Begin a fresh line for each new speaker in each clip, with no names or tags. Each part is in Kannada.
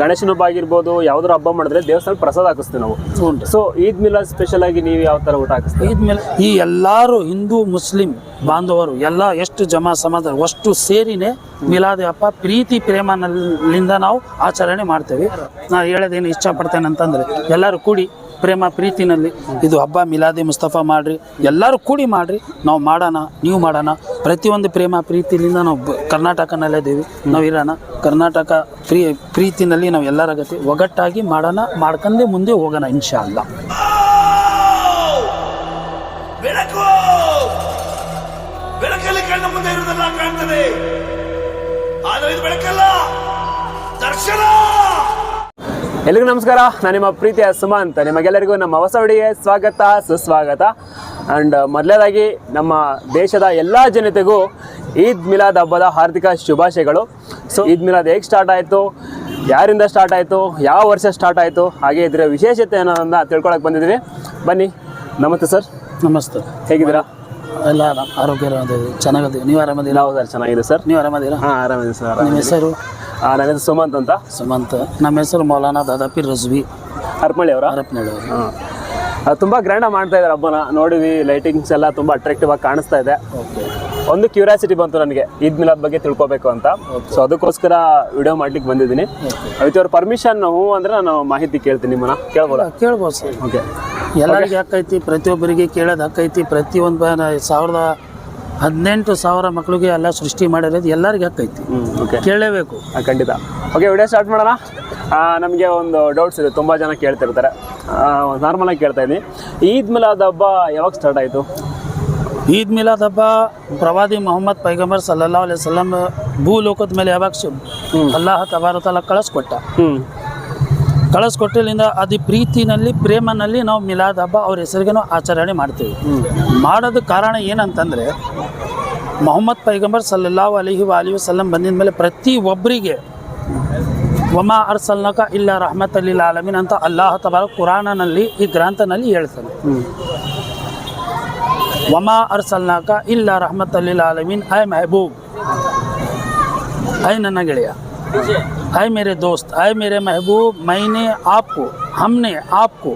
ಗಣೇಶನ ಹಬ್ಬ ಆಗಿರ್ಬೋದು ಯಾವ್ದಾರು ಹಬ್ಬ ಮಾಡಿದ್ರೆ ದೇವಸ್ಥಾನ ಪ್ರಸಾದ ಹಾಕಿಸ್ತೀವಿ ನಾವು. ಸೊ ಈದ್ ಮಿಲಾದ್ ಸ್ಪೆಷಲ್ ಆಗಿ ನೀವು ಯಾವ ತರ ಊಟ ಹಾಕಿಸ್ತೀವಿ
ಇದ್ಮೇಲೆ ಈ ಎಲ್ಲರೂ ಹಿಂದೂ ಮುಸ್ಲಿಂ ಬಾಂಧವರು ಎಲ್ಲ ಎಷ್ಟು ಜಮಾ ಸಮಾಜ ಅಷ್ಟು ಸೇರಿನೇ ಮಿಲಾದಿ ಹಬ್ಬ ಪ್ರೀತಿ ಪ್ರೇಮನಲ್ಲಿಂದ ನಾವು ಆಚರಣೆ ಮಾಡ್ತೇವೆ. ನಾ ಹೇಳೋದೇನು ಇಷ್ಟಪಡ್ತೇನೆ ಅಂತಂದ್ರೆ ಎಲ್ಲರೂ ಕೂಡಿ ಪ್ರೇಮ ಪ್ರೀತಿನಲ್ಲಿ ಇದು ಹಬ್ಬ ಮಿಲಾದಿ ಮುಸ್ತಫಾ ಮಾಡ್ರಿ, ಎಲ್ಲರೂ ಕೂಡಿ ಮಾಡ್ರಿ, ನಾವು ಮಾಡೋಣ, ನೀವು ಮಾಡೋಣ. ಪ್ರತಿಯೊಂದು ಪ್ರೇಮ ಪ್ರೀತಿಲಿಂದ ನಾವು ಕರ್ನಾಟಕನಲ್ಲೇ ಇದ್ದೀವಿ. ನಾವು ಇರೋಣ. ಕರ್ನಾಟಕ ಪ್ರೀ, ಪ್ರೀತಿನಲ್ಲಿ ನಾವು ಎಲ್ಲರ ಗತಿ ಒಗಟ್ಟಾಗಿ ಮಾಡೋಣ, ಮಾಡ್ಕೊಂಡೇ ಮುಂದೆ ಹೋಗೋಣ ಇನ್ಶಾ ಅಲ್ಲ
ಬೆಳಕಲ್ಲ, ದರ್ಶನ!
ಎಲ್ರಿಗೂ ನಮಸ್ಕಾರ. ನಾನು ನಿಮ್ಮ ಪ್ರೀತಿಯ ಸುಮಂತ್ ನಿಮಗೆಲ್ಲರಿಗೂ ನಮ್ಮ ಹೊಸ ವಿಡಿಗೆ ಸ್ವಾಗತ ಸುಸ್ವಾಗತ. ಆ್ಯಂಡ್ ಮೊದಲನೇದಾಗಿ ನಮ್ಮ ದೇಶದ ಎಲ್ಲ ಜನತೆಗೂ ಈದ್ ಮಿಲಾದ್ ಹಬ್ಬದ ಹಾರ್ದಿಕ ಶುಭಾಶಯಗಳು. ಸೊ ಈದ್ ಮಿಲಾದ್ ಹೇಗೆ ಸ್ಟಾರ್ಟ್ ಆಯಿತು? ಯಾರಿಂದ ಸ್ಟಾರ್ಟ್ ಆಯಿತು? ಯಾವ ವರ್ಷ ಸ್ಟಾರ್ಟ್ ಆಯಿತು? ಹಾಗೆ ಇದರ ವಿಶೇಷತೆ ಅನ್ನೋದನ್ನು ತಿಳ್ಕೊಳಕ್ಕೆ ಬಂದಿದ್ದೀವಿ. ಬನ್ನಿ. ನಮಸ್ತೆ ಸರ್
ನಮಸ್ತೆ.
ಹೇಗಿದ್ದೀರಾ?
ಎಲ್ಲ ಆರೋಗ್ಯ ಚೆನ್ನಾಗಿದೆ ನೀವು ಆರಾಮದಿಲ್ಲ
ಹೌದು ಸರ್ ಚೆನ್ನಾಗಿದೆ ಸರ್
ನೀವು ಆರಾಮದಿಲ್ಲ
ಹಾಂ ಆರಾಮಿದೆ ಸರ್
ನಿಮ್ಮ ಹೆಸರು?
ನನ್ನ ಹೆಸರು ಸುಮಂತ್ ಅಂತ?
ಸುಮಂತ್. ನಮ್ಮ ಹೆಸರು ಮೌಲಾನ ದಾದಾಪಿ ರಜ್ವಿ.
ಹರಪಳ್ಳಿ ಅವರ?
ಹರಪನಹಳ್ಳಿ
ಹಾಂ. ಅದು ತುಂಬ ಗ್ರ್ಯಾಂಡಾಗಿ ಮಾಡ್ತಾ ಇದ್ದಾರೆ ಹಬ್ಬನ. ನೋಡಿದ್ವಿ ಲೈಟಿಂಗ್ಸ್ ಎಲ್ಲ ತುಂಬ ಅಟ್ರಾಕ್ಟಿವ್ ಆಗಿ ಕಾಣಿಸ್ತಾ ಇದೆ.
ಓಕೆ
ಒಂದು ಕ್ಯೂರಿಯಾಸಿಟಿ ಬಂತು ನನಗೆ ಈದ್ ಮಿಲಾದ್ ಬಗ್ಗೆ ತಿಳ್ಕೊಬೇಕು ಅಂತ. ಸೊ ಅದಕ್ಕೋಸ್ಕರ ವಿಡಿಯೋ ಮಾಡ್ಲಿಕ್ಕೆ ಬಂದಿದ್ದೀನಿ. ವಿತ್ ಅವ್ರ ಪರ್ಮಿಷನ್ ಹ್ಞೂ ಅಂದರೆ ನಾನು ಮಾಹಿತಿ ಕೇಳ್ತೀನಿ ನಿಮ್ಮನ್ನ. ಕೇಳ್ಬೋದಾ?
ಕೇಳ್ಬೋದು ಸರ್.
ಓಕೆ
ಎಲ್ಲರಿಗೆ ಹಾಕೈತಿ ಪ್ರತಿಯೊಬ್ಬರಿಗೆ ಕೇಳೋದು ಹಾಕೈತಿ ಪ್ರತಿಯೊಂದು ಸಾವಿರದ ಹದಿನೆಂಟು ಸಾವಿರ ಮಕ್ಕಳಿಗೆ ಎಲ್ಲ ಸೃಷ್ಟಿ ಮಾಡಿರೋದು ಎಲ್ಲರಿಗೆ ಹಕ್ಕೈತಿ.
ಹ್ಞೂ ಓಕೆ
ಕೇಳಲೇಬೇಕು.
ಖಂಡಿತ. ಓಕೆ ವಿಡಿಯೋ ಸ್ಟಾರ್ಟ್ ಮಾಡೋಣ. ನಮಗೆ ಒಂದು ಡೌಟ್ಸ್ ಇದೆ ತುಂಬ ಜನ ಕೇಳ್ತಿರ್ತಾರೆ. ನಾರ್ಮಲಾಗಿ ಕೇಳ್ತಾ ಇದ್ದೀನಿ. ಈದ್ ಮಿಲಾದ್ ಹಬ್ಬ ಯಾವಾಗ ಸ್ಟಾರ್ಟ್ ಆಯಿತು?
ಈದ್ ಮಿಲಾದ್ ಹಬ್ಬ ಪ್ರವಾದಿ ಮೊಹಮ್ಮದ್ ಪೈಗಂಬರ್ ಸಲ್ಲಲ್ಲಾ ಅಲೈಹಿ ಭೂ ಭೂಲೋಕದ ಮೇಲೆ ಯಾವಾಗ ಅಲ್ಲಾಹ ತಬಾರತಲ್ಲ ಕಳಿಸ್ಕೊಟ್ಟ.
ಹ್ಞೂ
ಕಳಿಸ್ಕೊಟ್ಟಲಿಂದ ಅದು ಪ್ರೀತಿನಲ್ಲಿ, ಪ್ರೇಮನಲ್ಲಿ ನಾವು ಮಿಲಾದ್ ಹಬ್ಬ ಅವ್ರ ಹೆಸರಿಗೆ ಆಚರಣೆ ಮಾಡ್ತೀವಿ. ಮಾಡೋದು ಕಾರಣ ಏನಂತಂದರೆ, ಮೊಹಮ್ಮದ್ ಪೈಗಂಬರ್ ಸಲ್ಲಲ್ಲಾಹು ಅಲಿಹಿ ಅಲಿ ವಸಲ್ಲಂ ಬಂದಿದ ಮೇಲೆ ಪ್ರತಿ ಒಬ್ಬರಿಗೆ ವಮಾ ಅರ್ಸಲ್ನಕ ಇಲ್ಲ ರಹಮತ್ ಅಲಿ ಆಲಮೀನ್ ಅಂತ ಅಲ್ಲಾಹ ತಬಾರ ಕುರಾನನಲ್ಲಿ ಈ ಗ್ರಂಥನಲ್ಲಿ ಹೇಳ್ತಾನೆ. ವಮಾ ಅರ್ಸಲ್ನಾಕ ಇಲ್ಲ ರಹಮತ್ ಅಲಿ ಆಲಮೀನ್, ಐ ಮೆಹಬೂಬ್, ಐ ನನ್ನ ಗೆಳೆಯ. आए मेरे दोस्त आए मेरे महबूब मैंने आपको हमने आपको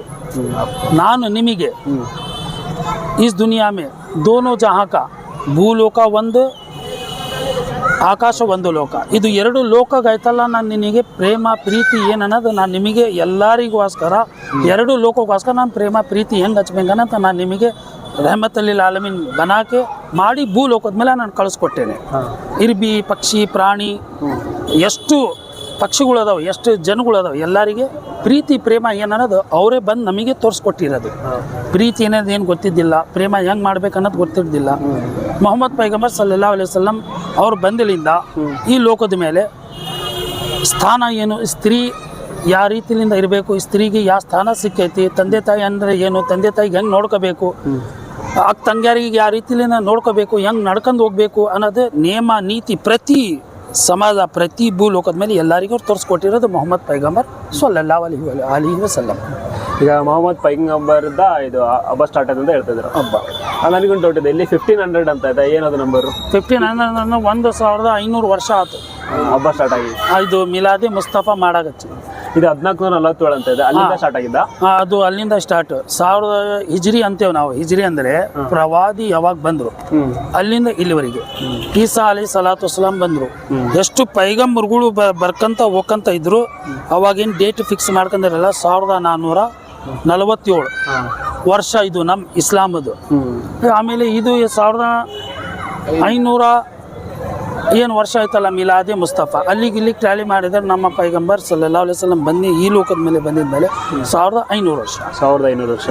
ನಾನು ನಿಮಗೆ ಇಸ್ ದುನಿಯಾ ಮೇ ದೋನೋ ಜಹಾಕ ಭೂಲೋಕ ಒಂದು ಆಕಾಶ ಒಂದು ಲೋಕ ಇದು ಎರಡು ಲೋಕಗೈತಲ್ಲ ನಾನು ನಿನಗೆ ಪ್ರೇಮ ಪ್ರೀತಿ ಏನನ್ನೋದು ನಾನು ನಿಮಗೆ ಎಲ್ಲರಿಗೋಸ್ಕರ ಎರಡು ಲೋಕಕ್ಕೋಸ್ಕರ ನಾನು ಪ್ರೇಮ ಪ್ರೀತಿ ಹೆಂಗೆ ಹಚ್ಬೇಕನ್ನಂತ ನಾನು ನಿಮಗೆ ರೆಹಮತಲ್ಲಿ ಆಲಮೀನ್ ಬನಾಕೆ ಮಾಡಿ ಭೂಲೋಕದ ಮೇಲೆ ನಾನು ಕಳಿಸ್ಕೊಟ್ಟೇನೆ. ಇರ್ಬಿ ಪಕ್ಷಿ ಪ್ರಾಣಿ ಎಷ್ಟು ಪಕ್ಷಿಗಳು ಅದಾವೆ ಎಷ್ಟು ಜನಗಳು ಅದಾವೆ ಎಲ್ಲರಿಗೆ ಪ್ರೀತಿ ಪ್ರೇಮ ಏನನ್ನೋದು ಅವರೇ ಬಂದು ನಮಗೆ ತೋರಿಸ್ಕೊಟ್ಟಿರೋದು. ಪ್ರೀತಿ ಏನದು ಏನು ಗೊತ್ತಿದ್ದಿಲ್ಲ ಪ್ರೇಮ ಹೆಂಗೆ ಮಾಡ್ಬೇಕು ಅನ್ನೋದು ಗೊತ್ತಿದ್ದಿಲ್ಲ ಮೊಹಮ್ಮದ್ ಪೈಗಂಬರ್ ಸಲ್ಲಾ ಅಲೈಹಿ ವಸಲ್ಲಂ ಅವ್ರು ಬಂದಲಿಂದ ಈ ಲೋಕದ ಮೇಲೆ ಸ್ಥಾನ ಏನು ಸ್ತ್ರೀ ಯಾವ ರೀತಿಯಿಂದ ಇರಬೇಕು ಸ್ತ್ರೀಗೆ ಯಾವ ಸ್ಥಾನ ಸಿಕ್ಕೈತಿ ತಂದೆ ತಾಯಿ ಅಂದರೆ ಏನು ತಂದೆ ತಾಯಿಗೆ ಹೆಂಗೆ ನೋಡ್ಕೋಬೇಕು ಅಕ್ಕ ತಂಗಿಯರಿಗೆ ಯಾವ ರೀತಿಲಿಂದ ನೋಡ್ಕೋಬೇಕು ಹೆಂಗೆ ನಡ್ಕೊಂಡು ಹೋಗ್ಬೇಕು ಅನ್ನೋದು ನಿಯಮ ನೀತಿ ಪ್ರತಿ ಸಮಾಜ ಪ್ರತಿ ಭೂಲೋಕದ ಮೇಲೆ ಎಲ್ಲರಿಗೂ ತೋರಿಸ್ಕೊಟ್ಟಿರೋದು ಮೊಹಮ್ಮದ್ ಪೈಗಂಬರ್ ಸೊಲ್ಲಲ್ಲಾ ಅಲಿ ಅಲಿ ವಸಲ್ಲಂ.
ಈಗ ಮೊಹಮ್ಮದ್ ಪೈಗಂಬರ್ದ ಇದು ಹಬ್ಬ ಸ್ಟಾರ್ಟ್ ಆಯ್ತು ಅಂತ ಹೇಳ್ತಿದ್ರು.
ಹಬ್ಬ.
ನನಗೊಂದು ಡೌಟ್ ಇದೆ. ಇಲ್ಲಿ ಫಿಫ್ಟೀನ್ ಹಂಡ್ರೆಡ್ ಅಂತ ಇದೆ. ಏನದು ನಂಬರು
ಫಿಫ್ಟೀನ್ ಹಂಡ್ರೆಡ್ ಒಂದು ಸಾವಿರದ ಐನೂರು ವರ್ಷ ಆಯ್ತು
ಹಬ್ಬ ಸ್ಟಾರ್ಟ್ ಆಗಿ
ಇದು ಮಿಲಾದಿ ಮುಸ್ತಫಾ ಮಾಡಾಗಚ್ಚಿ.
ಇದು ಹದಿನಾಲ್ಕು ನೂರ ನಲವತ್ತೇಳು ಅಂತ ಇದೆ. ಅಲ್ಲಿಂದ ಸ್ಟಾರ್ಟ್ ಆಗಿದ್ದ?
ಅದು ಅಲ್ಲಿಂದ ಸ್ಟಾರ್ಟ್ ಸಾವಿರದ ಹಿಜ್ರಿ ಅಂತೇವೆ ನಾವು. ಹಿಜ್ರಿ ಅಂದ್ರೆ ಪ್ರವಾದಿ ಯಾವಾಗ ಬಂದ್ರು? ಅಲ್ಲಿಂದ ಇಲ್ಲಿವರೆಗೆ. ಈಸಾ ಅಲಿ ಸಲಾತು ವಸ್ಲಾಂ ಬಂದ್ರು. ಎಷ್ಟು ಪೈಗಂಬರ್ಗಳು ಬರ್ಕಂತ ಹೋಗಂತ ಇದ್ರು ಅವಾಗಿನ ಡೇಟ್ ಫಿಕ್ಸ್ ಮಾಡ್ಕೊಂಡಿರಲ್ಲ ಸಾವಿರದ ನಾನ್ನೂರ ನಲವತ್ತೇಳು. ವರ್ಷ ಇದು ನಮ್ಮ ಇಸ್ಲಾಮದು. ಆಮೇಲೆ ಇದು ಸಾವಿರದ ಐನೂರ ಏನು ವರ್ಷ ಆಯ್ತಲ್ಲ ಮಿಲಾದಿ ಮುಸ್ತಫಾ? ಅಲ್ಲಿಗೆ ಇಲ್ಲಿಗೆ ಟ್ಯಾಲಿ ಮಾಡಿದರೆ ನಮ್ಮ ಪೈಗಂಬರ್ ಸಲ್ಲಾ ವಸಲ್ಲಂ ಬನ್ನಿ ಈ ಲೋಕದ ಮೇಲೆ ಬಂದಿದ ಮೇಲೆ ಸಾವಿರದ ಐನೂರು ವರ್ಷ.
ಸಾವಿರದ ಐನೂರು ವರ್ಷ.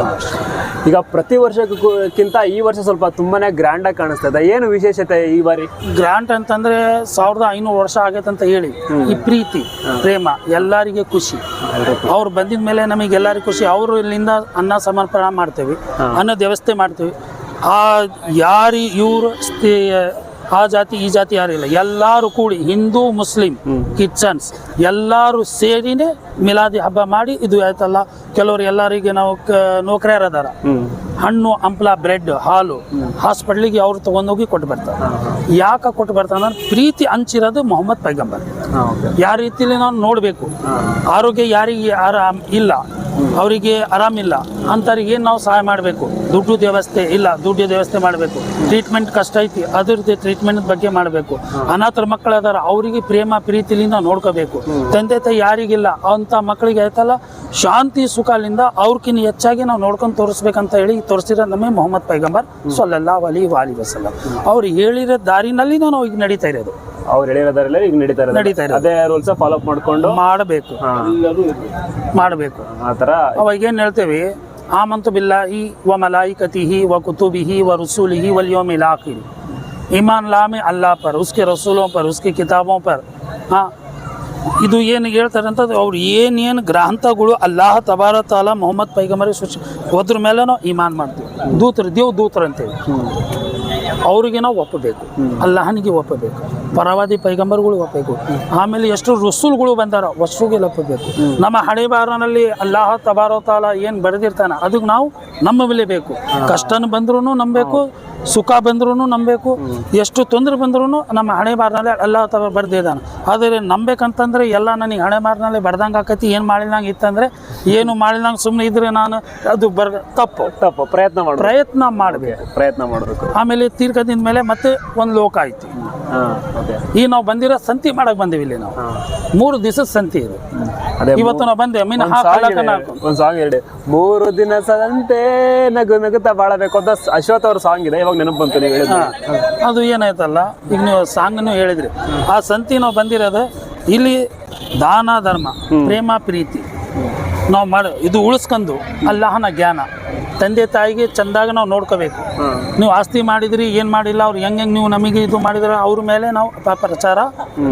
ಈಗ ಪ್ರತಿ ವರ್ಷಕ್ಕಿಂತ ಈ ವರ್ಷ ಸ್ವಲ್ಪ ತುಂಬಾನೇ ಗ್ರ್ಯಾಂಡ್ ಆಗಿ ಕಾಣಿಸ್ತಾ ಇದೆ. ಏನು ವಿಶೇಷತೆ ಈ ಬಾರಿ?
ಗ್ರ್ಯಾಂಡ್ ಅಂತಂದ್ರೆ ಸಾವಿರದ ಐನೂರು ವರ್ಷ ಆಗೈತೆ ಅಂತ ಹೇಳಿ. ಈ ಪ್ರೀತಿ ಪ್ರೇಮ ಎಲ್ಲರಿಗೆ ಖುಷಿ. ಅವ್ರು ಬಂದಿದ ಮೇಲೆ ನಮಗೆ ಎಲ್ಲರಿಗೂ ಖುಷಿ. ಅವರು ಇಲ್ಲಿಂದ ಅನ್ನ ಸಮರ್ಪಣೆ ಮಾಡ್ತೇವೆ ಅನ್ನ ವ್ಯವಸ್ಥೆ ಮಾಡ್ತೇವೆ. ಆ ಯಾರಿ ಇವರು ಆ ಜಾತಿ ಈ ಜಾತಿ ಯಾರಿಲ್ಲ ಎಲ್ಲರೂ ಕೂಡಿ ಹಿಂದೂ ಮುಸ್ಲಿಂ ಕಿಚನ್ಸ್ ಎಲ್ಲರೂ ಸೇರಿನೇ ಮಿಲಾದಿ ಹಬ್ಬ ಮಾಡಿ ಇದು ಆಯ್ತಲ್ಲ. ಕೆಲವರು ಎಲ್ಲರಿಗೆ ನಾವು ನೌಕರಿಯರ್ ಅದಾರ ಹಣ್ಣು ಹಂಪ್ಲ ಬ್ರೆಡ್ ಹಾಲು ಹಾಸ್ಪಿಟ್ಲಿಗೆ ಅವ್ರು ತಗೊಂಡೋಗಿ ಕೊಟ್ಟು ಬರ್ತಾರೆ. ಯಾಕೆ ಕೊಟ್ಟು ಬರ್ತಾರೆ ಅಂದ್ರೆ ಪ್ರೀತಿ ಹಂಚಿರೋದು ಮೊಹಮ್ಮದ್ ಪೈಗಂಬರ್. ಯಾವ ರೀತಿಯಲ್ಲಿ ನಾವು ನೋಡಬೇಕು. ಆರೋಗ್ಯ ಯಾರಿಗೆ ಆರಾಮ್ ಇಲ್ಲ. ಅವರಿಗೆ ಆರಾಮಿಲ್ಲ. ಅಂಥವ್ರಿಗೆ ನಾವು ಸಹಾಯ ಮಾಡಬೇಕು? ದುಡ್ಡು ವ್ಯವಸ್ಥೆ ಇಲ್ಲ. ದುಡ್ಡು ವ್ಯವಸ್ಥೆ ಮಾಡಬೇಕು. ಟ್ರೀಟ್ಮೆಂಟ್ ಕಷ್ಟ ಐತಿ. ಅದ್ರದ್ದು ಟ್ರೀಟ್ಮೆಂಟ್ ಬಗ್ಗೆ ಮಾಡಬೇಕು. ಅನಾಥರ ಮಕ್ಕಳು ಅದಾರ ಅವರಿಗೆ ಪ್ರೇಮ ಪ್ರೀತಿಲಿಂದ ನೋಡ್ಕೋಬೇಕು. ತಂದೆ ತಾಯಿ ಯಾರಿಗಿಲ್ಲ. ಅಂಥ ಮಕ್ಕಳಿಗೆ ಆಯ್ತಲ್ಲ ಶಾಂತಿ ಸುಖಲಿಂದ ಅವ್ರಕ್ಕಿಂತ ಹೆಚ್ಚಾಗಿ ನಾವು ನೋಡ್ಕೊಂಡು ತೋರಿಸ್ಬೇಕಂತ ಹೇಳಿ ತೋರಿಸಿರೋ ನಮಗೆ ಮೊಹಮ್ಮದ್ ಪೈಗಂಬರ್ ಸೊಲ್ಲಲ್ಲ ವಲಿ ವಾಲಿ ವಸಲ್ಲ. ಅವ್ರು ಹೇಳಿರೋ ದಾರಿನಲ್ಲಿ ನಾವು ಈಗ ನಡೀತಾ ಇರೋದು.
ಅವ್ರು ಹೇಳಿರೋದ್ರಲ್ಲೇ ಈಗ
ನಡೀತಾರೆ
ಅದೇ ರೂಲ್ಸ್ ಫಾಲೋ ಅಪ್ ಮಾಡ್ಕೊಂಡು
ಮಾಡಬೇಕು. ಮಾಡಬೇಕು.
ಆತರ
ಅವಾಗ ಏನು ಹೇಳ್ತೇವೆ? ಆಮನ್ತು ಬಿಲ್ಲ ಈ ವ ಮಲಾಯಿಕತಿಹಿ ವ ಕುತುಬಿಹಿ ವ ರಸೂಲಿಹಿ ವಲ್ ಯೋಮಿಲ್ ಲಾಖಿ ಇಮಾನ್ ಲಾಮಿ ಅಲ್ಲಾ ಪರ್ ಉಸ್ಕೆ ರಸೂಲೋ ಪರ್ ಉಸ್ಕೆ ಕಿತಾಬೋ ಪರ್. ಹಾಂ. ಇದು ಏನು ಹೇಳ್ತಾರೆ ಅಂತ ಅವ್ರು ಏನೇನು ಗ್ರಂಥಗಳು ಅಲ್ಲಾಹ ತಬಾರ ತಾಲ ಮೊಹಮ್ಮದ್ ಪೈಗಮರಿ ಸುಚ್ ಹೋದ್ರ ಮೇಲೆ ಇಮಾನ್ ಮಾಡ್ತೀವಿ. ದೂತರು ದೇವ್ ದೂತ್ರ ಅಂತೇಳಿ. ಅವ್ರಿಗೆ ನಾವು ಒಪ್ಪಬೇಕು. ಅಲ್ಲಾಹನಿಗೆ ಒಪ್ಪಬೇಕು. ಪರವಾದಿ ಪೈಗಂಬರ್ಗಳು ಒಪ್ಪಬೇಕು ಆಮೇಲೆ ಎಷ್ಟು ರಸೂಲ್ಗಳು ಬಂದಾರ ವಸ್ತುಗೆ ಒಪ್ಪಬೇಕು ನಮ್ಮ ಹಣೆ ಬಾರನಲ್ಲಿ ಅಲ್ಲಾಹ ತಬಾರೋ ತಾಲ ಏನು ಬರೆದಿರ್ತಾನ ಅದಕ್ಕೆ ನಾವು ನಮ್ಮ ನಂಬಲೇಬೇಕು ಕಷ್ಟನ ಬಂದ್ರೂ ನಂಬಬೇಕು ಸುಖ ಬಂದ್ರೂ ನಂಬಬೇಕು ಎಷ್ಟು ತೊಂದರೆ ಬಂದ್ರೂ ನಮ್ಮ ಹಣೆ ಬಾರಿನಲ್ಲಿ ಅಲ್ಲಾಹ ತಬಾರ ಬರ್ದಿದ್ದಾನೆ ಆದರೆ ನಂಬೇಕಂತಂದ್ರೆ ಎಲ್ಲ ನನಗೆ ಹಣೆ ಮಾರ್ನಲ್ಲಿ ಬರ್ದಂಗೆ ಆಕತಿ ಏನು ಮಾಡಿದಂಗೆ ಇತ್ತಂದ್ರೆ ಏನು ಮಾಡಿದಂಗೆ ಸುಮ್ಮನೆ ಇದ್ರೆ ನಾನು ಅದು ಬರ್ ತಪ್ಪು.
ತಪ್ಪು. ಪ್ರಯತ್ನ ಮಾಡಿ
ಪ್ರಯತ್ನ ಮಾಡಬೇಕು.
ಪ್ರಯತ್ನ ಮಾಡಬೇಕು.
ಆಮೇಲೆ ತೀರ್ಕದಿಂದ ಮೇಲೆ ಮತ್ತೆ ಒಂದು ಲೋಕ ಐತಿ
ಹಾಂ ಓಕೆ
ಈ ನಾವು ಬಂದಿರೋ ಸಂತಿ ಮಾಡಕ್ ಬಂದಿವಿ ಇಲ್ಲಿ ನಾವು. ಮೂರು ದಿವಸದ ಸಂತಿ ಇದು. ಇವತ್ತು ನಾವು ಬಂದೆ ಮೀನು
ಒಂದು ಸಾಂಗ್
ಹಾಕಲಕ್ಕ
ಒಂದು ಸಾಂಗ್ ಹೇಳಿ ಮೂರು ದಿನ ಸಂತೆ ನಗು ನಗುತ್ತಾ ಬಾಳಬೇಕು ಅಂತ ಅಶ್ವಥ್ ಅವ್ರ ಸಾಂಗ್ ಇದೆ ಇವಾಗ ನೆನಪು ಬಂತು ನೀವು
ಅದು ಏನಾಯ್ತಲ್ಲ ಈಗ ನೀವು ಸಾಂಗ್ನು ಹೇಳಿದ್ರಿ. ಆ ಸಂತಿ ನಾವು ಬಂದಿರೋದು ಇಲ್ಲಿ ದಾನ ಧರ್ಮ ಪ್ರೇಮ ಪ್ರೀತಿ. ನಾವು ಮಾಡ ಇದು ಉಳಿಸ್ಕೊಂಡು ಅಲ್ಲಹನ ಜ್ಞಾನ. ತಂದೆ ತಾಯಿಗೆ ಚಂದಾಗ ನಾವು ನೋಡ್ಕೋಬೇಕು. ನೀವು ಆಸ್ತಿ ಮಾಡಿದ್ರಿ ಏನು ಮಾಡಿಲ್ಲ ಅವ್ರು ಹೆಂಗೆ ಹೆಂಗೆ ನೀವು ನಮಗೆ ಇದು ಮಾಡಿದ್ರೆ ಅವ್ರ ಮೇಲೆ ನಾವು ಪ್ರಚಾರ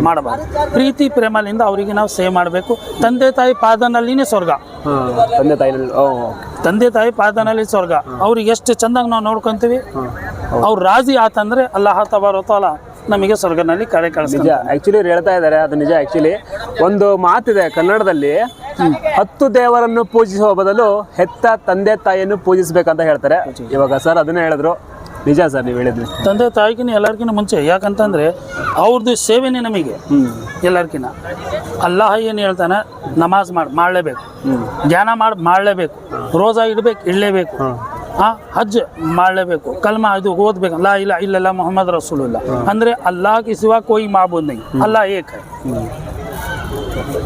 ಮಾಡಬಾರ್ದು. ಪ್ರೀತಿ ಪ್ರೇಮಲಿಂದ ಅವರಿಗೆ ನಾವು ಸೇವ್ ಮಾಡಬೇಕು. ತಂದೆ ತಾಯಿ ಪಾದನಲ್ಲಿನೇ ಸ್ವರ್ಗ.
ತಂದೆ ತಾಯಿ
ತಂದೆ ತಾಯಿ ಪಾದನಲ್ಲಿ ಸ್ವರ್ಗ. ಅವ್ರಿಗೆ ಎಷ್ಟು ಚಂದಾಗಿ ನಾವು ನೋಡ್ಕೊಂತೀವಿ ಅವ್ರು ರಾಜಿ ಆತಂದ್ರೆ ಅಲ್ಲಾಹ ತಬಾರತಾಲ ನಮಗೆ ಸ್ವರ್ಗನಲ್ಲಿ ಕಾರ್ಯ ಕಳಿಸ್ತಾರೆ
ನಿಜ ಆಕ್ಚುಲಿ ಹೇಳ್ತಾ ಇದ್ದಾರೆ ಅದು ನಿಜ ಆಕ್ಚುಲಿ ಒಂದು ಮಾತಿದೆ ಕನ್ನಡದಲ್ಲಿ ಹತ್ತು ದೇವರನ್ನು ಪೂಜಿಸುವ ಬದಲು ಹೆತ್ತ ತಂದೆ ತಾಯಿಯನ್ನು ಪೂಜಿಸಬೇಕಂತ ಹೇಳ್ತಾರೆ. ಇವಾಗ ಸರ್ ಅದನ್ನೇ ಹೇಳಿದ್ರು. ನಿಜ ಸರ್ ನೀವು ಹೇಳಿದ್ರಿ.
ತಂದೆ ತಾಯಿಗಿನ ಎಲ್ಲರಿಗಿನ ಮುಂಚೆ ಯಾಕಂತಂದ್ರೆ ಅವ್ರದ್ದು ಸೇವೆನೇ ನಮಗೆ ಎಲ್ಲರಿಗಿನ ಅಲ್ಲಾಹ ಏನು ಹೇಳ್ತಾನೆ? ನಮಾಜ್ ಮಾಡಿ ಮಾಡಲೇಬೇಕು. ಧ್ಯಾನ ಮಾಡಿ ಮಾಡಲೇಬೇಕು. ರೋಜಾ ಇಡಬೇಕು ಇಡಲೇಬೇಕು. ಹಾಂ ಹಜ್ ಮಾಡಲೇಬೇಕು ಕಲ್ಮಾ ಇದು ಓದ್ಬೇಕು ಲಾ ಇಲ್ಲ ಇಲ್ಲೆಲ್ಲ ಮೊಹಮ್ಮದ್ ರಸೂಲುಲ್ಲ ಅಂದ್ರೆ अल्लाह के सिवा कोई माबूद नहीं अल्लाह एक है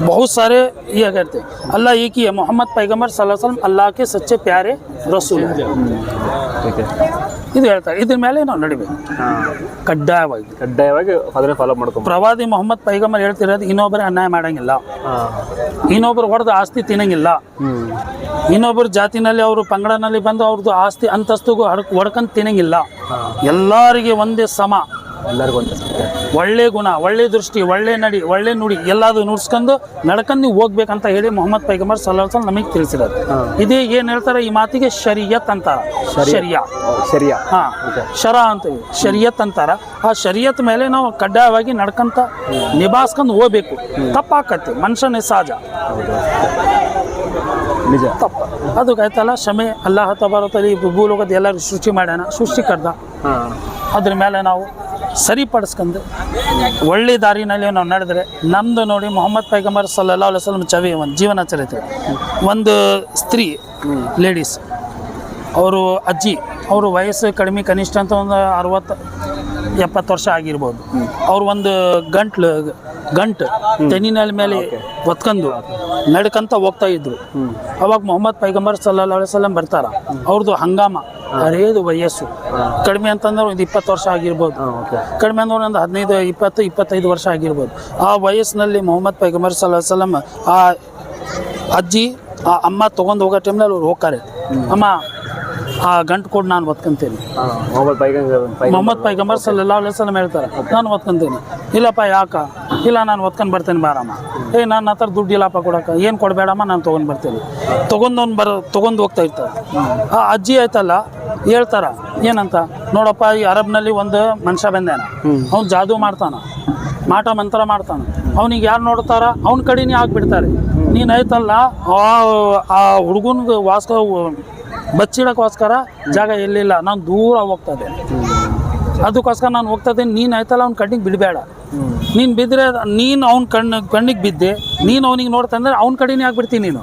बहुत सारे ये कहते हैं अल्लाह एक ही है मोहम्मद पैगंबर सल्लल्लाहु अलैहि वसल्लम अल्लाह के सच्चे प्यारे रसूल हैं
ಓಕೆ
ಇದು ಹೇಳ್ತಾರೆ ಇದ್ರ ಮೇಲೆ ನಾವು ನಡಿಬೇಕು. ಕಡ್ಡಾಯವಾಗಿ.
ಕಡ್ಡಾಯವಾಗಿ ಅದನ್ನೇ ಫಾಲೋ ಮಾಡ್ಕೊಂಡು
ಪ್ರವಾದಿ ಮೊಹಮ್ಮದ್ ಪೈಗಂಬರ್ ಹೇಳ್ತಿರೋದು ಇನ್ನೊಬ್ಬರ ಅನ್ಯಾಯ ಮಾಡಂಗಿಲ್ಲ. ಇನ್ನೊಬ್ರು ಹೊಡೆದು ಆಸ್ತಿ ತಿನ್ನಂಗಿಲ್ಲ.
ಇನ್ನೊಬ್ರು
ಇನ್ನೊಬ್ಬರ ಜಾತಿನಲ್ಲಿ ಅವರು ಪಂಗಡನಲ್ಲಿ ಬಂದು ಅವ್ರದ್ದು ಆಸ್ತಿ ಅಂತಸ್ತಿಗೂ ಹಡ್ಕ ಹೊಡ್ಕೊಂಡು ತಿನ್ನಂಗಿಲ್ಲ. ಎಲ್ಲರಿಗೆ ಒಂದೇ ಸಮ.
ಎಲ್ಲರಿಗೂ ಅಂತ
ಒಳ್ಳೆ ಗುಣ ಒಳ್ಳೆ ದೃಷ್ಟಿ ಒಳ್ಳೆ ನಡಿ ಒಳ್ಳೆ ನುಡಿ ಎಲ್ಲಾದ್ರು ನುಡ್ಸ್ಕೊಂಡು ನಡ್ಕೊಂಡು ನೀವು ಹೋಗ್ಬೇಕಂತ ಹೇಳಿ ಮೊಹಮ್ಮದ್ ಪೈಗಂಬರ್ ಸಲ್ಲ ನಮಗೆ ತಿಳಿಸಿರೋದು ಇದೇ ಏನು ಹೇಳ್ತಾರೆ? ಈ ಮಾತಿಗೆ ಶರಿಯತ್ ಅಂತಾರ ಶರಿಯಾ.
ಶರಿಯಾ.
ಹಾ. ಶರ ಅಂತೀವಿ ಶರಿಯತ್ ಅಂತಾರ. ಆ ಶರಿಯತ್ ಮೇಲೆ ನಾವು ಕಡ್ಡಾಯವಾಗಿ ನಡ್ಕಂತ ನಿಭಾಯಿಸ್ಕೊಂಡು ಹೋಗ್ಬೇಕು. ತಪ್ಪಾಕತ್ತೆ. ಮನುಷ್ಯನೇ ಸಹಜ
ನಿಜ.
ತಪ್ಪ. ಅದು ಆಯ್ತಲ್ಲ? ಶಮೆ ಅಲ್ಲಾಹ ತಬಾರತಲ್ಲಿ ಭೂಲೋಕದ ಎಲ್ಲರೂ ಸೃಷ್ಟಿ ಮಾಡ್ಯಾನ ಸೃಷ್ಟಿ
ಕಡ್ದ
ಅದ್ರ ಮೇಲೆ ನಾವು ಸರಿಪಡಿಸ್ಕೊಂಡು ಒಳ್ಳೆ ದಾರಿನಲ್ಲಿ ನಾವು ನಡೆದ್ರೆ ನಮ್ಮದು ನೋಡಿ ಮೊಹಮ್ಮದ್ ಪೈಗಂಬರ್ ಸಲ್ಲಾ ವಸಲಂ ಚವಿ ಒಂದು ಜೀವನ ಚರಿತ್ರೆ. ಒಂದು ಸ್ತ್ರೀ ಲೇಡೀಸ್ ಅವರು ಅಜ್ಜಿ ಅವರು ವಯಸ್ಸು ಕಡಿಮೆ ಕನಿಷ್ಠ ಅಂತ ಒಂದು ಅರವತ್ತು ಎಪ್ಪತ್ತು ವರ್ಷ ಆಗಿರ್ಬೋದು. ಅವ್ರು ಒಂದು ಗಂಟ್ಲು ಗಂಟು ತೆನಿನಲ್ಲಿ ಮೇಲೆ ಒತ್ಕೊಂಡು ನಡ್ಕಂತ ಹೋಗ್ತಾ ಇದ್ರು. ಅವಾಗ ಮೊಹಮ್ಮದ್ ಪೈಗಂಬರ್ ಸಲ್ಲಾ ವಸಲಂ ಬರ್ತಾರ. ಅವ್ರದ್ದು ಹಂಗಾಮ. ಹರೇದು ವಯಸ್ಸು. ಕಡಿಮೆ ಅಂತಂದ್ರೆ ಒಂದು ಇಪ್ಪತ್ತು ವರ್ಷ ಆಗಿರ್ಬೋದು. ಕಡಿಮೆ ಅಂದ್ರೆ ಒಂದು ಹದಿನೈದು ಇಪ್ಪತ್ತು ಇಪ್ಪತ್ತೈದು ವರ್ಷ ಆಗಿರ್ಬೋದು. ಆ ವಯಸ್ಸಿನಲ್ಲಿ ಮೊಹಮ್ಮದ್ ಪೈಗಂಬರ್ ಸಲ್ಲ ಸಲಂ ಆ ಅಜ್ಜಿ ಆ ಅಮ್ಮ ತೊಗೊಂಡು ಹೋಗೋ ಟೈಮ್ನಲ್ಲಿ ಅವ್ರು ಹೋಗ್ತಾರೆ. ಅಮ್ಮ ಆ ಗಂಟು ಕೊಡು ನಾನು ಒತ್ಕೊಂತೀನಿ ಮೊಹಮ್ಮದ್ ಪೈಗಂಬರ್ ಸಲ್ಲಾ ವಸಲಂ ಹೇಳ್ತಾರೆ ನಾನು ಒತ್ಕೊಂತೀನಿ ಇಲ್ಲಪ್ಪ ಯಾಕ? ಇಲ್ಲ, ನಾನು ಒತ್ಕೊಂಡು ಬರ್ತೇನೆ ಬಾರಮ್ಮ ಏ ನನ್ನ ಹತ್ರ ದುಡ್ಡು ಇಲ್ಲಪ್ಪ ಕೊಡಕ್ಕೆ. ಏನು ಕೊಡಬೇಡಮ್ಮ, ನಾನು ತೊಗೊಂಡು ಬರ್ತೀನಿ. ತೊಗೊಂಡವ್ನು ಬರ, ತೊಗೊಂಡು ಹೋಗ್ತಾ ಇರ್ತಾರೆ. ಆ ಅಜ್ಜಿ ಆಯ್ತಲ್ಲ, ಹೇಳ್ತಾರ, ಏನಂತ, ನೋಡಪ್ಪ, ಈ ಅರಬ್ನಲ್ಲಿ ಒಂದು ಮನುಷ್ಯ ಬಂದಾನ. ಅವ್ನು ಜಾದೂ ಮಾಡ್ತಾನ. ಮಾಟ ಮಂತ್ರ ಮಾಡ್ತಾನ. ಅವ್ನಿಗೆ ಯಾರು ನೋಡ್ತಾರ? ಅವ್ನ ಕಡೆನೇ ಆಗ್ಬಿಡ್ತಾರೆ. ನೀನು ಆಯ್ತಲ್ಲ, ಆ ಆ ಹುಡುಗನ್ಗೆ ವಾಸ್ಕ, ಬಚ್ಚಿಡಕ್ಕೋಸ್ಕರ ಜಾಗ ಎಲ್ಲಿಲ್ಲ. ನಾನು ದೂರ ಹೋಗ್ತಾ ಅದಕ್ಕೋಸ್ಕರ ನಾನು ಹೋಗ್ತಾ ಇದ್ದೀನಿ. ನೀನು ಆಯ್ತಲ್ಲ ಅವ್ನ ಕಣ್ಣಿಗೆ ಬಿಡಬೇಡ. ನೀನು ಬಿದ್ದರೆ ನೀನು ಅವ್ನ ಕಣ್ಣು ಕಣ್ಣಿಗೆ ಬಿದ್ದೆ. ನೀನು ಅವನಿಗೆ ನೋಡ್ತಂದ್ರೆ ಅವ್ನ ಕಡೆನೇ ಆಗ್ಬಿಡ್ತೀನಿ ನೀನು.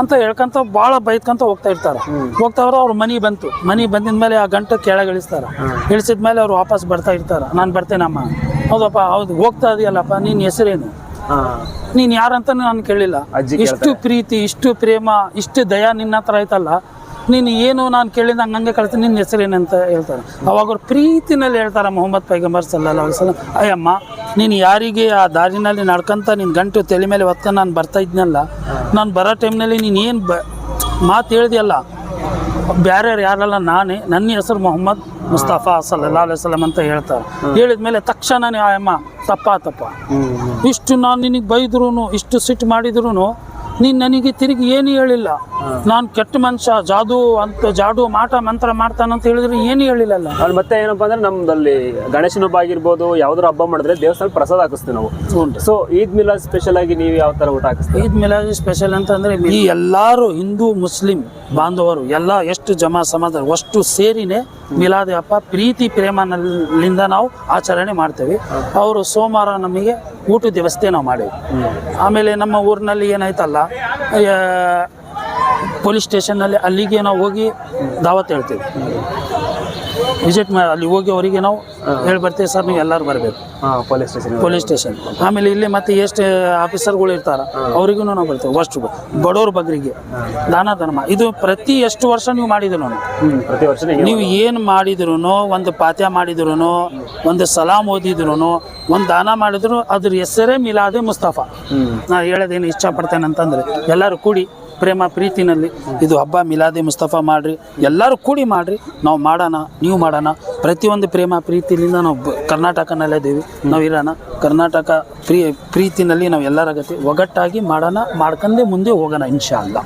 ಅಂತ ಹೇಳ್ಕೊಂತ ಭಾಳ ಬೈದ್ಕೊಂತ ಹೋಗ್ತಾ ಇರ್ತಾರೆ. ಹೋಗ್ತಾ ಇರೋ ಅವ್ರ ಮನೆ ಬಂತು. ಮನೆ ಬಂದಿದ ಮೇಲೆ ಆ ಗಂಟು ಕೆಳಗೆ ಇಳಿಸ್ತಾರೆ. ಇಳಿಸಿದ ಮೇಲೆ ಅವ್ರು ವಾಪಸ್ ಬರ್ತಾ ಇರ್ತಾರೆ. ನಾನು ಬರ್ತೇನಮ್ಮ. ಹೌದಪ್ಪ ಹೌದು. ಹೋಗ್ತಾ ಇದೆಯಲ್ಲಪ್ಪ ನೀನು ಹೆಸರೇನು? ನೀನು ಯಾರಂತ ನಾನು ಕೇಳಿಲ್ಲ. ಇಷ್ಟು ಪ್ರೀತಿ ಇಷ್ಟು ಪ್ರೇಮ ಇಷ್ಟು ದಯಾ ನಿನ್ನ ಹತ್ರ ಆಯ್ತಲ್ಲ. ನೀನು ಏನು ನಾನು ಕೇಳಿದ ಹಂಗೆ ಕಳಿಸ್ತೀನಿ ನಿನ್ನ ಹೆಸರೇನಂತ ಹೇಳ್ತಾರೆ. ಅವಾಗ ಅವ್ರು ಪ್ರೀತಿನಲ್ಲಿ ಹೇಳ್ತಾರೆ ಮೊಹಮ್ಮದ್ ಪೈಗಂಬರ್ ಸಲ್ಲ ವಸಲ ಅಯ್ಯಮ್ಮ ನೀನು ಯಾರಿಗೆ ಆ ದಾರಿನಲ್ಲಿ ನಡ್ಕೊಂತ ನಿನ್ನ ಗಂಟು ತಲೆ ಮೇಲೆ ಹೊತ್ಕೊಂಡು ನಾನು ಬರ್ತಾ ಇದ್ನಲ್ಲ ನಾನು ಬರೋ ಟೈಮ್ನಲ್ಲಿ ನೀನು ಏನು ಬ ಮಾತು ಹೇಳ್ದಿಯಲ್ಲ. ಬೇರೆ ಯಾರಲ್ಲ ನಾನೇ ನನ್ನ ಹೆಸರು ಮೊಹಮ್ಮದ್ ಮುಸ್ತಫಾ ಸಲ್ಲಾ ಅಲೈವಲ್ಲಂ ಅಂತ ಹೇಳ್ತಾರೆ. ಹೇಳಿದ ಮೇಲೆ ತಕ್ಷಣನೇ ಆಯಮ್ಮ ತಪ್ಪ ತಪ್ಪ ಇಷ್ಟು ನಾನು ನಿನಗೆ ಬೈದ್ರು ಇಷ್ಟು ಸಿಟ್ಟು ಮಾಡಿದ್ರು ನೀನು ನನಗೆ ತಿರುಗಿ ಏನು ಹೇಳಿಲ್ಲ? ನಾನು ಕೆಟ್ಟ ಮನುಷ್ಯ ಜಾದು ಅಂತ ಜಾಡು ಮಾಟ ಮಂತ್ರ ಮಾಡ್ತಾನಂತ ಹೇಳಿದ್ರೆ ಏನು ಹೇಳಿಲ್ಲಲ್ಲ?
ಅಲ್ಲಿ ಮತ್ತೆ ಏನಪ್ಪಾ ಅಂದ್ರೆ ನಮ್ದಲ್ಲಿ ಗಣೇಶನ ಹಬ್ಬ ಆಗಿರ್ಬೋದು ಯಾವ್ದಾರು ಹಬ್ಬ ಮಾಡಿದ್ರೆ ದೇವಸ್ಥಾನ ಪ್ರಸಾದ ಹಾಕಿಸ್ತೀವಿ ನಾವು. ಸೊ ಈದ್ ಮಿಲಾದ್ ಸ್ಪೆಷಲ್ ಆಗಿ ನೀವು ಯಾವ ತರ ಊಟ ಹಾಕಿಸ್ತೀವಿ
ಈದ್ ಮಿಲಾದ್ ಸ್ಪೆಷಲ್ ಅಂತಂದ್ರೆ ಈ ಎಲ್ಲರೂ ಹಿಂದೂ ಮುಸ್ಲಿಂ ಬಾಂಧವರು ಎಲ್ಲ ಎಷ್ಟು ಜಮಾ ಸಮಾಜ ಅಷ್ಟು ಸೇರಿನೇ ಮಿಲಾದ್ ಹಬ್ಬ ಪ್ರೀತಿ ಪ್ರೇಮನಲ್ಲಿಂದ ನಾವು ಆಚರಣೆ ಮಾಡ್ತೇವೆ. ಅವರು ಸೋಮವಾರ ನಮಗೆ ಊಟದ ವ್ಯವಸ್ಥೆ ನಾವು ಮಾಡಿ ಆಮೇಲೆ ನಮ್ಮ ಊರಿನಲ್ಲಿ ಏನಾಯ್ತಲ್ಲ ಪೊಲೀಸ್ ಸ್ಟೇಷನ್ನಲ್ಲಿ ಅಲ್ಲಿಗೆ ನಾವು ಹೋಗಿ ದಾವತ್ ಹೇಳ್ತೇವೆ. ವಿಸಿಟ್ ಮಾಡಿ ಅಲ್ಲಿ ಹೋಗಿ ಅವರಿಗೆ ನಾವು ಹೇಳಿ ಬರ್ತೀವಿ ಸರ್ ನೀವು ಎಲ್ಲರೂ ಬರಬೇಕು.
ಪೊಲೀಸ್ ಸ್ಟೇಷನ್
ಪೊಲೀಸ್ ಸ್ಟೇಷನ್ ಆಮೇಲೆ ಇಲ್ಲಿ ಮತ್ತೆ ಎಷ್ಟು ಆಫೀಸರ್ಗಳು ಇರ್ತಾರ ಅವರಿಗೂ ನಾವು ಬರ್ತೇವೆ ಅಷ್ಟು ಬಡವ್ರ ಬಗ್ರಿಗೆ. ದಾನ ಧರ್ಮ. ಇದು ಪ್ರತಿ ಎಷ್ಟು ವರ್ಷ ನೀವು ಮಾಡಿದ್ರು ನಾನು.
ಪ್ರತಿ ವರ್ಷ
ನೀವು ಏನು ಮಾಡಿದ್ರು ಒಂದು ಪಾತ್ಯ ಮಾಡಿದ್ರು ಒಂದು ಸಲಾಮ್ ಓದಿದ್ರು ಒಂದು ದಾನ ಮಾಡಿದ್ರು ಅದ್ರ ಹೆಸರೇ ಮಿಲಾದೆ ಮುಸ್ತಫಾ. ನಾ ಹೇಳೋದೇನು ಇಷ್ಟಪಡ್ತೇನೆ ಅಂತಂದ್ರೆ ಎಲ್ಲರೂ ಕೂಡಿ ಪ್ರೇಮ ಪ್ರೀತಿನಲ್ಲಿ ಇದು ಹಬ್ಬ ಮಿಲಾದಿ ಮುಸ್ತಫಾ ಮಾಡ್ರಿ, ಎಲ್ಲರೂ ಕೂಡಿ ಮಾಡ್ರಿ, ನಾವು ಮಾಡೋಣ, ನೀವು ಮಾಡೋಣ. ಪ್ರತಿಯೊಂದು ಪ್ರೇಮ ಪ್ರೀತಿಲಿಂದ ನಾವು ಕರ್ನಾಟಕನಲ್ಲೇ ಇದ್ದೀವಿ. ನಾವು ಇರೋಣ. ಕರ್ನಾಟಕ ಪ್ರೀ ಪ್ರೀತಿನಲ್ಲಿ ನಾವು ಎಲ್ಲರ ಗತಿ ಒಗ್ಗಟ್ಟಾಗಿ ಮಾಡೋಣ, ಮಾಡ್ಕೊಂಡೇ ಮುಂದೆ ಹೋಗೋಣ ಇನ್ಶಾ ಅಲ್ಲ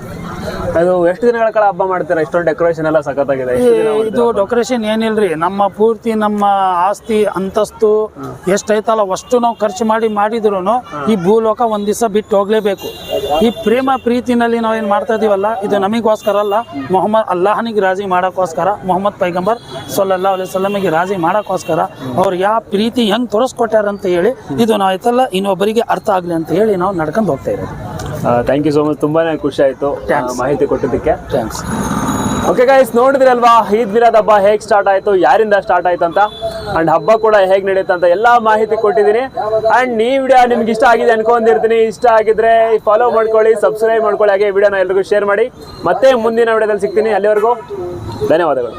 ಅದು ಎಷ್ಟು ದಿನಗಳ ಕಾಲ ಹಬ್ಬ ಮಾಡ್ತೀರಾ? ಇಷ್ಟೊಂದು ಡೆಕೋರೇಷನ್ ಎಲ್ಲ ಸಖತ್ತಾಗಿದೆ. ಎಷ್ಟು ದಿನ
ಈ- ಇದು ಡೆಕೋರೇಷನ್ ಏನಿಲ್ರಿ? ನಮ್ಮ ಪೂರ್ತಿ ನಮ್ಮ ಆಸ್ತಿ ಅಂತಸ್ತು ಎಷ್ಟೈತಲ್ಲ ಅಷ್ಟು ನಾವು ಖರ್ಚು ಮಾಡಿ ಮಾಡಿದ್ರು ಈ ಭೂಲೋಕ ಒಂದ್ ದಿವಸ ಬಿಟ್ಟು ಹೋಗ್ಲೇಬೇಕು. ಈ ಪ್ರೇಮ ಪ್ರೀತಿನಲ್ಲಿ ನಾವ್ ಏನ್ ಮಾಡ್ತಾ ಇದೀವಲ್ಲ ಇದು ನಮಗೋಸ್ಕರ ಅಲ್ಲ ಮೊಹಮ್ಮದ್ ಅಲ್ಲಾಹನಿಗೆ ರಾಜಿ ಮಾಡೋಕ್ಕೋಸ್ಕರ ಮೊಹಮ್ಮದ್ ಪೈಗಂಬರ್ ಸೊಲ್ಲಾ ಅಲೈಹಿ ಸಲ್ಲಮಿಗೆ ರಾಜಿ ಮಾಡೋಕ್ಕೋಸ್ಕರ ಅವ್ರು ಯಾವ ಪ್ರೀತಿ ಹೆಂಗ್ ತೋರಿಸ್ಕೊಟ್ಟಾರ ಅಂತ ಹೇಳಿ ಇದು ನಾವು ಇನ್ನೊಬ್ಬರಿಗೆ ಅರ್ಥ ಆಗ್ಲಿ ಅಂತ ಹೇಳಿ ನಾವು ನಡ್ಕೊಂಡು ಹೋಗ್ತಾ ಇರೋದು.
ಥ್ಯಾಂಕ್ ಯು ಸೋ ಮಚ್ ತುಂಬಾನೇ ಖುಷಿ ಆಯಿತು. ಮಾಹಿತಿ ಕೊಟ್ಟಿದ್ದಕ್ಕೆ.
ಥ್ಯಾಂಕ್ಸ್
ಓಕೆ ಗೈಸ್ ನೋಡಿದ್ರಲ್ವಾ ಈದ್ ಮಿಲಾದ್ ಹಬ್ಬ ಹೇಗೆ ಸ್ಟಾರ್ಟ್ ಆಯಿತು ಯಾರಿಂದ ಸ್ಟಾರ್ಟ್ ಆಯ್ತು ಅಂತ? ಅಂಡ್ ಹಬ್ಬ ಕೂಡ ಹೇಗೆ ನಡೆಯುತ್ತೆ ಅಂತ ಎಲ್ಲ ಮಾಹಿತಿ ಕೊಟ್ಟಿದ್ದೀನಿ. ಆ್ಯಂಡ್ ಈ ವಿಡಿಯೋ ನಿಮ್ಗೆ ಇಷ್ಟ ಆಗಿದೆ ಅನ್ಕೊಂಡಿರ್ತೀನಿ. ಇಷ್ಟ ಆಗಿದ್ರೆ ಫಾಲೋ ಮಾಡ್ಕೊಳ್ಳಿ ಸಬ್ಸ್ಕ್ರೈಬ್ ಮಾಡ್ಕೊಳ್ಳಿ. ಹಾಗೆ ವಿಡಿಯೋನ ಎಲ್ರಿಗೂ ಶೇರ್ ಮಾಡಿ. ಮತ್ತೆ ಮುಂದಿನ ವಿಡಿಯೋದಲ್ಲಿ ಸಿಗ್ತೀನಿ. ಅಲ್ಲಿವರೆಗೂ ಧನ್ಯವಾದಗಳು.